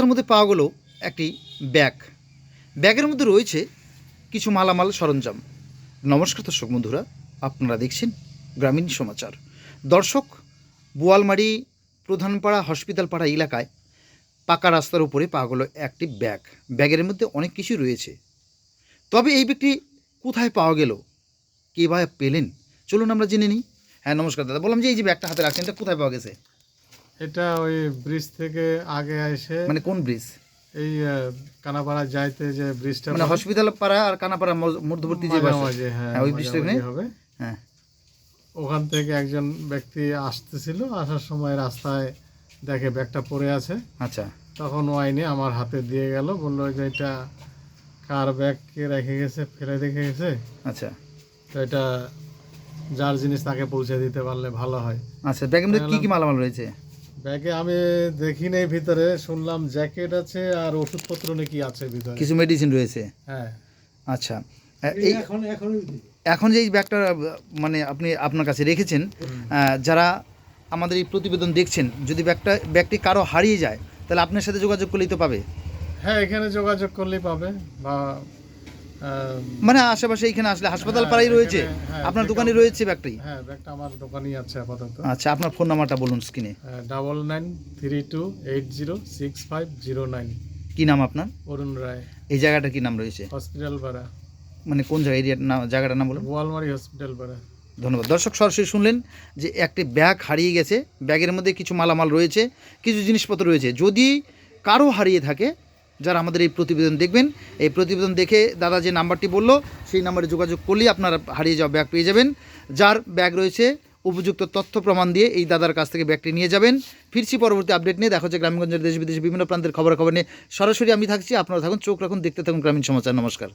রাস্তার মধ্যে পাওয়া গেল একটি ব্যাগ। ব্যাগের মধ্যে রয়েছে কিছু মালামাল সরঞ্জাম। নমস্কার দর্শক বন্ধুরা, আপনারা দেখছেন গ্রামীণ সমাচার। দর্শক, বোয়ালমারি প্রধানপাড়া হসপিটাল পাড়া এলাকায় পাকা রাস্তার উপরে পাওয়া গেল একটি ব্যাগ। ব্যাগের মধ্যে অনেক কিছু রয়েছে। তবে এই ব্যক্তি কোথায় পাওয়া গেল? কে বা পেলেন? চলুন আমরা জেনে নিই। হ্যাঁ নমস্কার দাদা, বললাম যে এই যে ব্যাগটা হাতে রাখছেন, এটা কোথায় পাওয়া গেছে? এটা ওই ব্রিজ থেকে আগে এসে মানে কোন ব্রিজ? এই কানাপাড়া যাইতে যে ব্রিজটা মানে হসপিটাল পাড়া আর কানাপাড়া মধ্যবর্তী যে বাস হ্যাঁ, হ্যাঁ, ওই ব্রিজটা হবে। হ্যাঁ। ওখান থেকে একজন ব্যক্তি আসতেছিল আসার সময় রাস্তায় দেখে ব্যাগটা পড়ে আছে। আচ্ছা। তখন ও আইনে আমার হাতে দিয়ে গেল বলল যে এটা কার ব্যাগ কে রেখে গেছে ফেলে রেখে গেছে? আচ্ছা। তো এটা যার জিনিস তাকে পৌঁছে দিতে পারলে ভালো হয়। আচ্ছা ব্যাগের মধ্যে কি কি মালামাল রয়েছে? ব্যাগে আমি দেখি নেই ভিতরে শুনলাম জ্যাকেট আছে আর ওষুধপত্র নাকি আছে ভিতরে। কিছু মেডিসিন রয়েছে? হ্যাঁ। আচ্ছা। এই এখন এখন এখন যে এই ব্যাগটা মানে আপনি আপনার কাছে রেখেছেন যারা আমাদের এই প্রতিবেদন দেখছেন যদি ব্যাগটা ব্যাগটি কারও হারিয়ে যায় তাহলে আপনার সাথে যোগাযোগ করলেই তো পাবে। হ্যাঁ এখানে যোগাযোগ করলেই পাবে বা মানে আশেপাশে এখানে আসলে হাসপাতাল হ্যাঁ, পাড়াই রয়েছে? হ্যাঁ, আপনার দোকানে রয়েছে ব্যাগটি হ্যাঁ ব্যাগটা আমার দোকানেই আছে আপাতত। আচ্ছা আপনার ফোন নাম্বারটা বলুন স্ক্রিনে double nine three two eight zero six five zero nine কি নাম আপনার? অরুণ রায়। এই জায়গাটা কি নাম রয়েছে? হসপিটাল পাড়া মানে কোন জায়গা এরিয়ার নাম জায়গাটার নাম বলুন। বোয়ালমারি হসপিটাল পাড়া ধন্যবাদ। দর্শক সরাসরি শুনলেন যে একটি ব্যাগ হারিয়ে গেছে। ব্যাগের মধ্যে কিছু মালামাল রয়েছে কিছু জিনিসপত্র রয়েছে। যদি কারও হারিয়ে থাকে যারা আমাদের এই প্রতিবেদন দেখবেন, এই প্রতিবেদন দেখে দাদা যে নাম্বারটি বলল, সেই নাম্বারে যোগাযোগ করলেই আপনারা হারিয়ে যাওয়া ব্যাগ পেয়ে যাবেন। যার ব্যাগ রয়েছে, উপযুক্ত তথ্য প্রমাণ দিয়ে এই দাদার কাছ থেকে ব্যাগটি নিয়ে যাবেন। ফিরছি পরবর্তী আপডেট নিয়ে, দেখা হচ্ছে গ্রামীণগঞ্জের দেশ বিদেশে বিভিন্ন প্রান্তের খবরাখবর নিয়ে। সরাসরি আমি থাকছি, আপনারা থাকুন, চোখ রাখুন, দেখতে থাকুন গ্রামীণ সমাচার, নমস্কার।